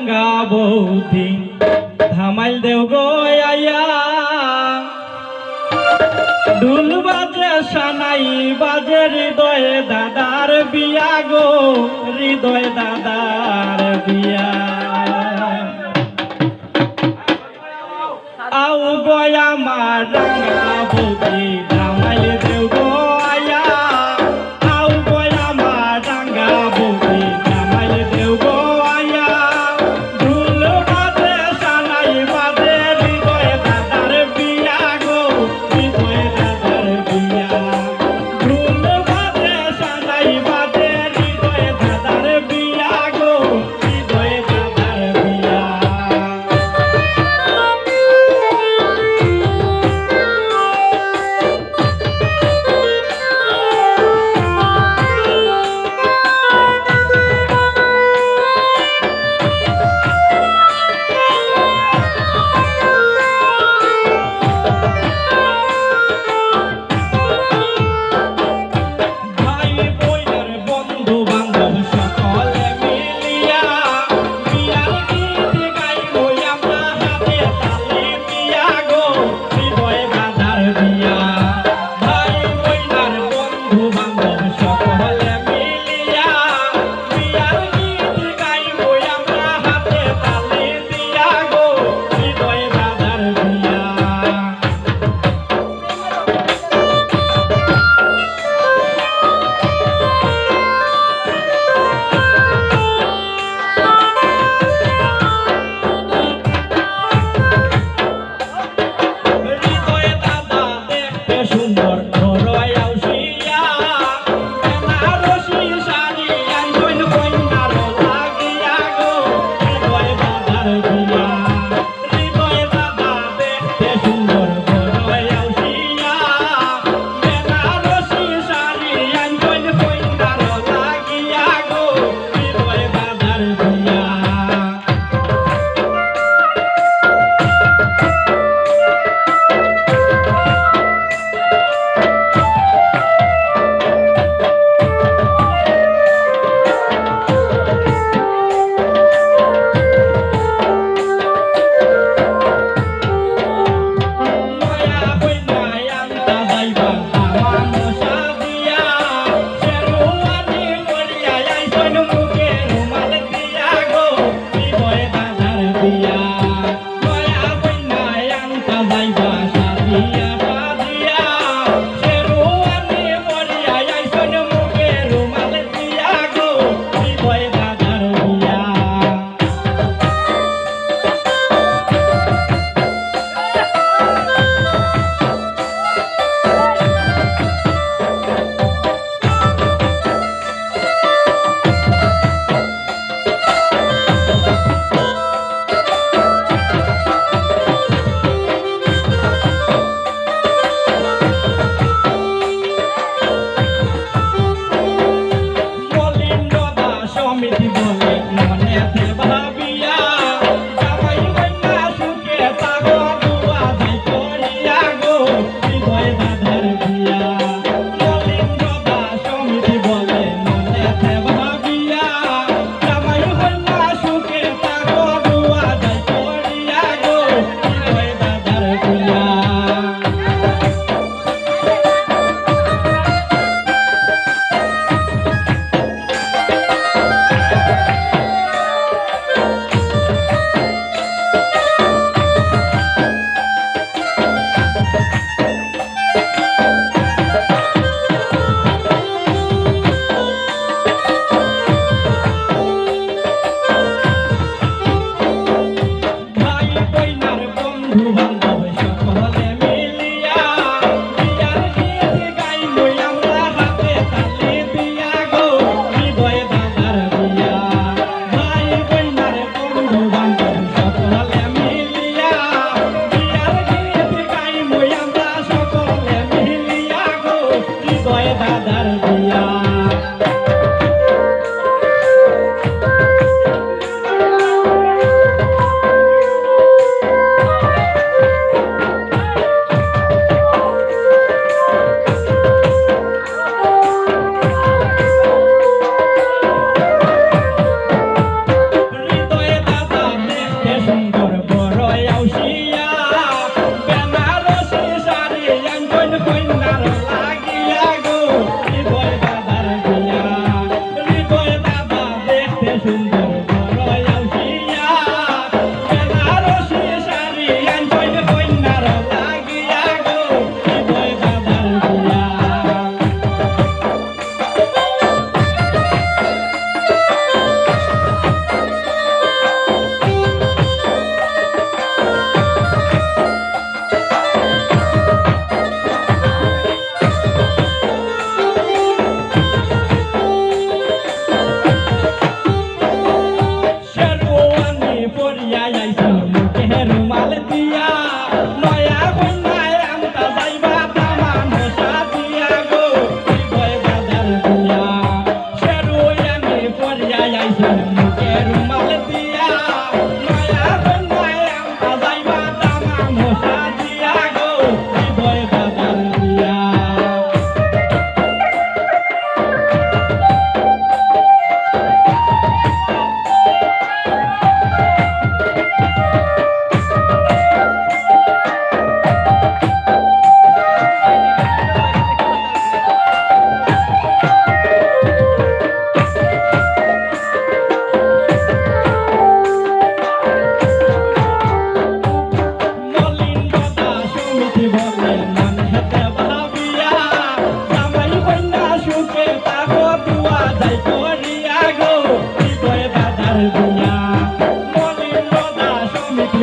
রাঙ্গা বৌদি ধামাইল দেও গো আয়া। বাজে সানাই বাজে হৃদয়ে দাদার বিয়া গো। হৃদয় দাদার বিয়া। আও গো আমার রাঙ্গা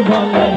সমিতি